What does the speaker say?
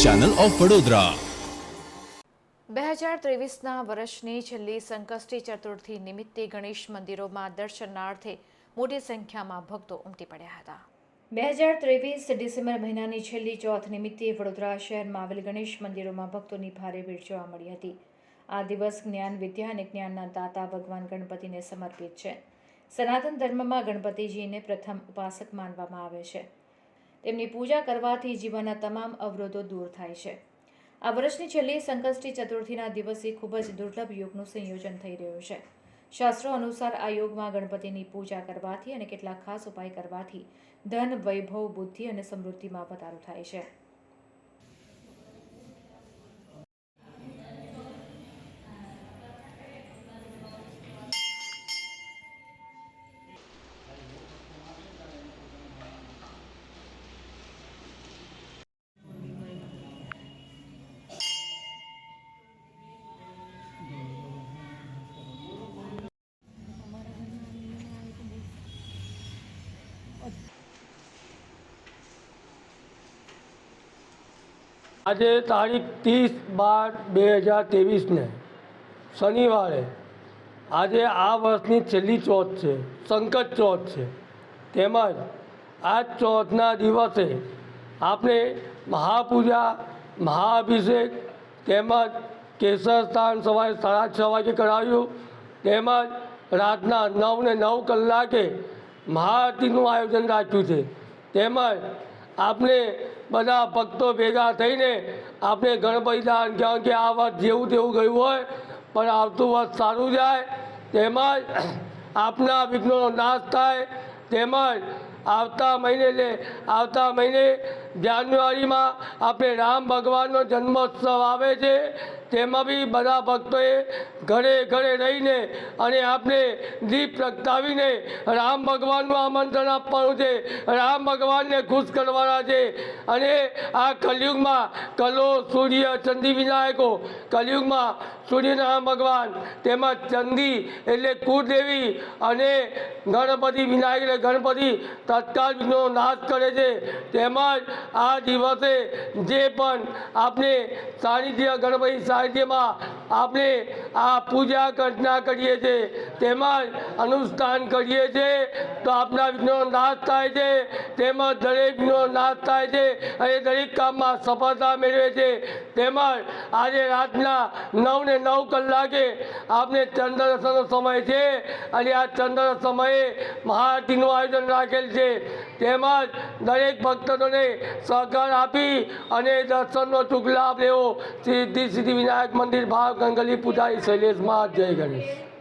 Channel of Vadodara. બે હજાર ત્રેવીસના વર્ષની છેલ્લી સંકષ્ટી ચતુર્થી નિમિત્તે ગણેશ મંદિરોમાં દર્શનાર્થે મોટી સંખ્યામાં ભક્તો ઉમટી પડ્યા હતા. બે હજાર ત્રેવીસ ડિસેમ્બર મહિનાની છેલ્લી ચોથ નિમિત્તે વડોદરા શહેરમાં આવેલ ગણેશ મંદિરોમાં ભક્તોની ભારે ભીડ જોવા મળી હતી. આ દિવસ જ્ઞાન વિદ્યા અને જ્ઞાનના દાતા ભગવાન ગણપતિને સમર્પિત છે. સનાતન ધર્મમાં ગણપતિજીને પ્રથમ ઉપાસક માનવામાં આવે છે. તેમની પૂજા કરવાથી જીવનના તમામ અવરોધો દૂર થાય છે. આ વર્ષની છેલ્લી સંકષ્ટી ચતુર્થીના દિવસે ખૂબ જ દુર્લભ યોગનું સંયોજન થઈ રહ્યું છે. શાસ્ત્રો અનુસાર આ યોગમાં ગણપતિની પૂજા કરવાથી અને કેટલાક ખાસ ઉપાય કરવાથી ધન, વૈભવ, બુદ્ધિ અને સમૃદ્ધિમાં વધારો થાય છે. આજે તારીખ ત્રીસ બાર બે હજાર ત્રેવીસને શનિવારે આજે આ વર્ષની છેલ્લી ચોથ છે, સંકટ ચોથ છે. તેમજ આ ચોથના દિવસે આપણે મહાપૂજા મહાઅભિષેક તેમજ કેસર સ્થાન સવારે સાડા છ વાગે કરાવ્યું. તેમજ રાતના નવ ને નવ કલાકે મહાઆરતીનું આયોજન રાખ્યું છે. તેમજ આપણે બધા ભક્તો ભેગા થઈને આપણે ગણપતિદાન કારણ કે આ વર્ષ જેવું તેવું ગયું હોય, પણ આવતું વર્ષ સારું જાય, તેમજ આપના વિઘ્નોનો નાશ થાય, તેમજ આવતા મહિને એટલે આવતા મહિને જાન્યુઆરીમાં આપણે રામ ભગવાનનો જન્મોત્સવ આવે છે. તેમાં બી બધા ભક્તોએ ઘરે ઘરે રહીને અને આપણે દીપ પ્રગટાવીને રામ ભગવાનનું આમંત્રણ આપવાનું છે. રામ ભગવાનને ખુશ કરવાના છે. અને આ કલયુગમાં કલો, સૂર્ય, ચંદી વિનાયકો, કલયુગમાં સૂર્યનારાયણ ભગવાન તેમજ ચંદી એટલે કુળદેવી અને ગણપતિ વિનાયક એટલે ગણપતિ તત્કાલ નાશ કરે છે. તેમજ આ દિવસે જે પણ આપણે સાનિધ્ય ગણપતિ સાનિધ્યમાં આપણે આ પૂજા અર્ચના કરીએ છીએ તેમજ અનુષ્ઠાન કરીએ છીએ, તો આપણા વિઘ્નો નાશ થાય છે તેમજ દરેક વિઘ્નો નાશ થાય છે, અને દરેક કામમાં સફળતા મેળવે છે. તેમજ આજે રાતના નવ ને નવ કલાકે આપણે ચંદ્રદર્શનનો સમય છે, અને આ ચંદ્ર સમયે મહાઆરતીનું આયોજન રાખેલ છે. તેમજ દરેક ભક્તોને સહકાર આપી અને દર્શનનો લાભ લેવો. સિદ્ધિ સિદ્ધિ વિનાયક મંદિર ભાવ ગંગલી પૂજારી શૈલેષ મહારાજ જય ગણેશ.